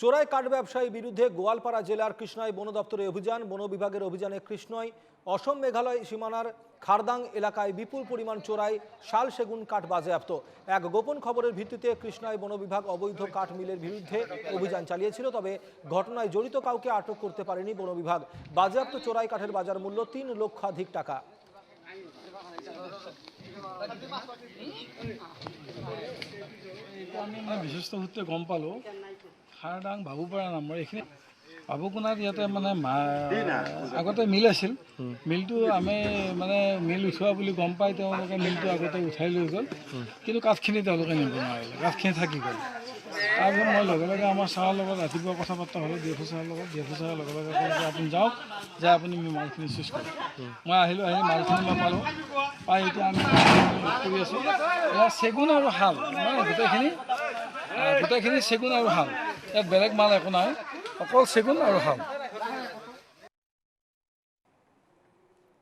চোরাই কাঠ ব্যবসায়ী বিরুদ্ধে গোয়ালপাড়া জেলার কৃষ্ণাই বন দপ্তরে অভিযান, বন বিভাগের অভিযানে কৃষ্ণাই অসম মেঘালয় সীমানার খারদাং এলাকায় বিপুল পরিমাণ চোরাই শাল সেগুন কাঠ বাজেয়াপ্ত। এক গোপন খবরের ভিত্তিতে কৃষ্ণাই বন বিভাগ অবৈধ কাঠ মিলের বিরুদ্ধে অভিযান চালিয়েছিল, তবে ঘটনায় জড়িত কাউকে আটক করতে পারেনি বন বিভাগ। বাজেয়াপ্ত চোরাই কাঠের বাজার মূল্য তিন লক্ষাধিক টাকা। আমি মানে গম পালোঁ। খাৰদাং বাবুপাৰা নামৰ এইখিনি বাবুকোনাত ইয়াতে মানে আগতে মিল আছিল। মিলটো আমি মানে মিল উঠোৱা বুলি গম পাই তেওঁলোকে মিলটো আগতে উঠাই লৈ গ'ল। কিন্তু কাঠখিনি তেওঁলোকে নিব নোৱাৰিলে। কাঠখিনি থাকি গ'ল। তাৰপিছত মই লগে লগে আমাৰ ছাৰৰ লগত ৰাতিপুৱা কথা পতা হ'লোঁ ডি এফ অ' ছাৰৰ লগত ডি এফ অ' ছাৰে লগে লগে ক'লে যে আপুনি যাওক যে আপুনি মালখিনি চুজ কৰক। মই আহিলোঁ আহি মালখিনি মই পালোঁ। পাই এতিয়া আমি কৰি আছোঁ। চেগুন আৰু শাল। মানে গোটেইখিনি গোটেইখিনি চেগুন আৰু শাল। ইয়াত বেলেগ মাল একো নাই অকল চেগুন আৰু শাল